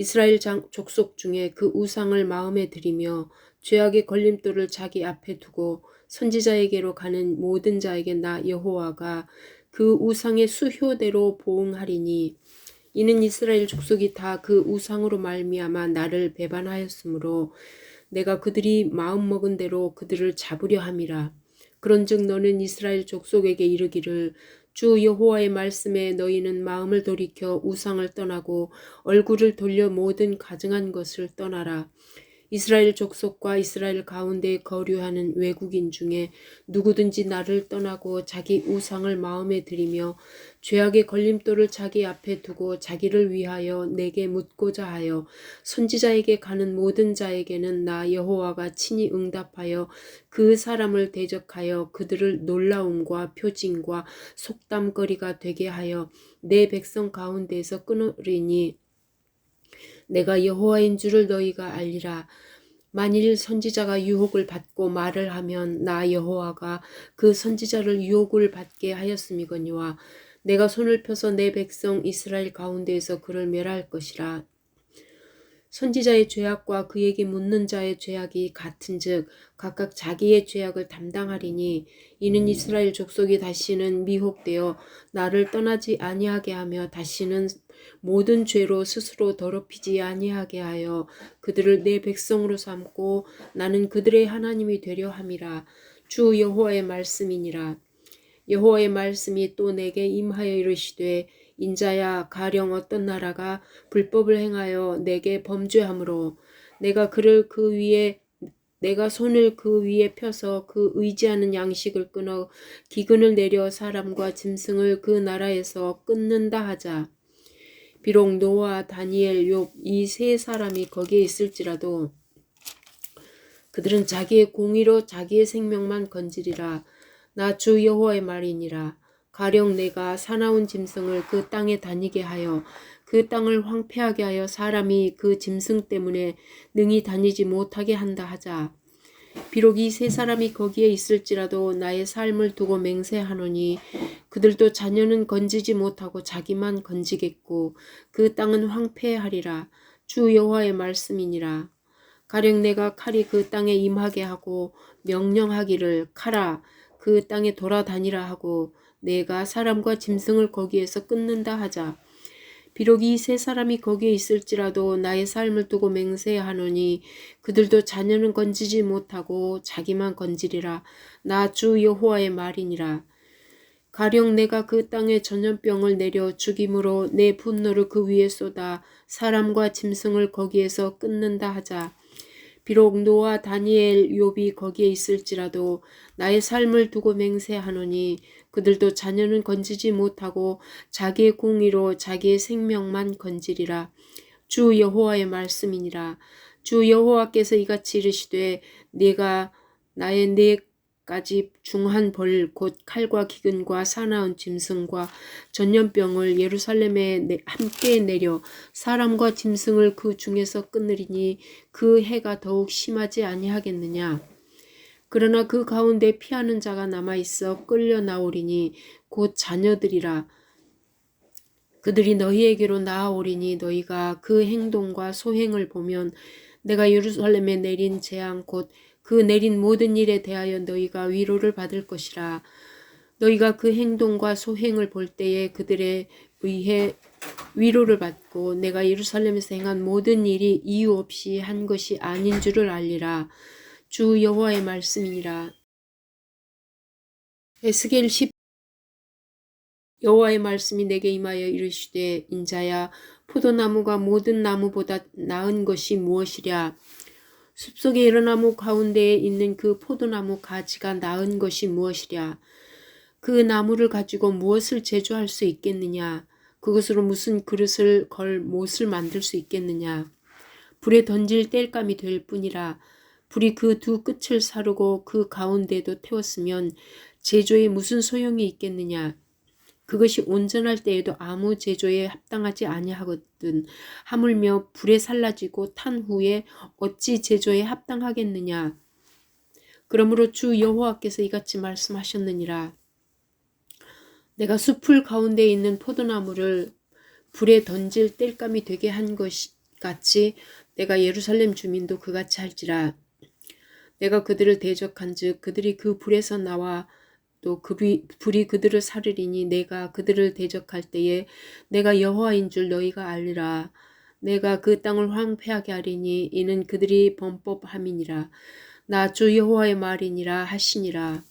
이스라엘 장, 족속 중에 그 우상을 마음에 들이며 죄악의 걸림돌을 자기 앞에 두고 선지자에게로 가는 모든 자에게 나 여호와가 그 우상의 수효대로 보응하리니 이는 이스라엘 족속이 다 그 우상으로 말미암아 나를 배반하였으므로 내가 그들이 마음먹은 대로 그들을 잡으려 함이라. 그런즉 너는 이스라엘 족속에게 이르기를 주 여호와의 말씀에 너희는 마음을 돌이켜 우상을 떠나고 얼굴을 돌려 모든 가증한 것을 떠나라. 이스라엘 족속과 이스라엘 가운데 거류하는 외국인 중에 누구든지 나를 떠나고 자기 우상을 마음에 들이며 죄악의 걸림돌을 자기 앞에 두고 자기를 위하여 내게 묻고자 하여 선지자에게 가는 모든 자에게는 나 여호와가 친히 응답하여 그 사람을 대적하여 그들을 놀라움과 표징과 속담거리가 되게 하여 내 백성 가운데에서 끊으리니 내가 여호와인 줄을 너희가 알리라. 만일 선지자가 유혹을 받고 말을 하면 나 여호와가 그 선지자를 유혹을 받게 하였음이거니와 내가 손을 펴서 내 백성 이스라엘 가운데에서 그를 멸할 것이라. 선지자의 죄악과 그에게 묻는 자의 죄악이 같은즉 각각 자기의 죄악을 담당하리니 이는 이스라엘 족속이 다시는 미혹되어 나를 떠나지 아니하게 하며 다시는 모든 죄로 스스로 더럽히지 아니하게 하여 그들을 내 백성으로 삼고 나는 그들의 하나님이 되려 함이라. 주 여호와의 말씀이니라. 여호와의 말씀이 또 내게 임하여 이르시되 인자야 가령 어떤 나라가 불법을 행하여 내게 범죄함으로 내가 그를 그 위에 내가 손을 그 위에 펴서 그 의지하는 양식을 끊어 기근을 내려 사람과 짐승을 그 나라에서 끊는다 하자. 비록 노아, 다니엘, 욥 이 세 사람이 거기에 있을지라도 그들은 자기의 공의로 자기의 생명만 건지리라. 나 주 여호와의 말이니라. 가령 내가 사나운 짐승을 그 땅에 다니게 하여 그 땅을 황폐하게 하여 사람이 그 짐승 때문에 능히 다니지 못하게 한다 하자. 비록 이 세 사람이 거기에 있을지라도 나의 삶을 두고 맹세하노니 그들도 자녀는 건지지 못하고 자기만 건지겠고 그 땅은 황폐하리라. 주 여호와의 말씀이니라. 가령 내가 칼이 그 땅에 임하게 하고 명령하기를 칼아 그 땅에 돌아다니라 하고 내가 사람과 짐승을 거기에서 끊는다 하자. 비록 이 세 사람이 거기에 있을지라도 나의 삶을 두고 맹세하노니 그들도 자녀는 건지지 못하고 자기만 건지리라. 나 주 여호와의 말이니라. 가령 내가 그 땅에 전염병을 내려 죽임으로 내 분노를 그 위에 쏟아 사람과 짐승을 거기에서 끊는다 하자. 비록 노아 다니엘 욥이 거기에 있을지라도 나의 삶을 두고 맹세하노니 그들도 자녀는 건지지 못하고 자기의 공의로 자기의 생명만 건지리라. 주 여호와의 말씀이니라. 주 여호와께서 이같이 이르시되 내가 나의 네 가지 중한 벌 곧 칼과 기근과 사나운 짐승과 전염병을 예루살렘에 함께 내려 사람과 짐승을 그 중에서 끊으리니 그 해가 더욱 심하지 아니하겠느냐? 그러나 그 가운데 피하는 자가 남아 있어 끌려 나오리니 곧 자녀들이라. 그들이 너희에게로 나아오리니 너희가 그 행동과 소행을 보면 내가 예루살렘에 내린 재앙 곧그 내린 모든 일에 대하여 너희가 위로를 받을 것이라. 너희가 그 행동과 소행을 볼 때에 그들에 의해 위로를 받고 내가 예루살렘에서 행한 모든 일이 이유 없이 한 것이 아닌 줄을 알리라. 주 여호와의 말씀이니라. 에스겔 10 여호와의 말씀이 내게 임하여 이르시되 인자야 포도나무가 모든 나무보다 나은 것이 무엇이랴 숲속의 여러 나무 가운데에 있는 그 포도나무 가지가 나은 것이 무엇이랴? 그 나무를 가지고 무엇을 제조할 수 있겠느냐? 그것으로 무슨 그릇을 걸 못을 만들 수 있겠느냐? 불에 던질 땔감이 될 뿐이라 불이 그 두 끝을 사르고 그 가운데도 태웠으면 제조에 무슨 소용이 있겠느냐 그것이 온전할 때에도 아무 제조에 합당하지 아니하거든. 하물며 불에 살라지고 탄 후에 어찌 제조에 합당하겠느냐? 그러므로 주 여호와께서 이같이 말씀하셨느니라. 내가 숲풀 가운데 있는 포도나무를 불에 던질 땔감이 되게 한 것이 같이 내가 예루살렘 주민도 그같이 할지라. 내가 그들을 대적한즉 그들이 그 불에서 나와 또그 불이 그들을 사르리니 내가 그들을 대적할 때에 내가 여호와인 줄 너희가 알리라. 내가 그 땅을 황폐하게 하리니 이는 그들이 범법함이니라. 나 주 여호와의 말이니라 하시니라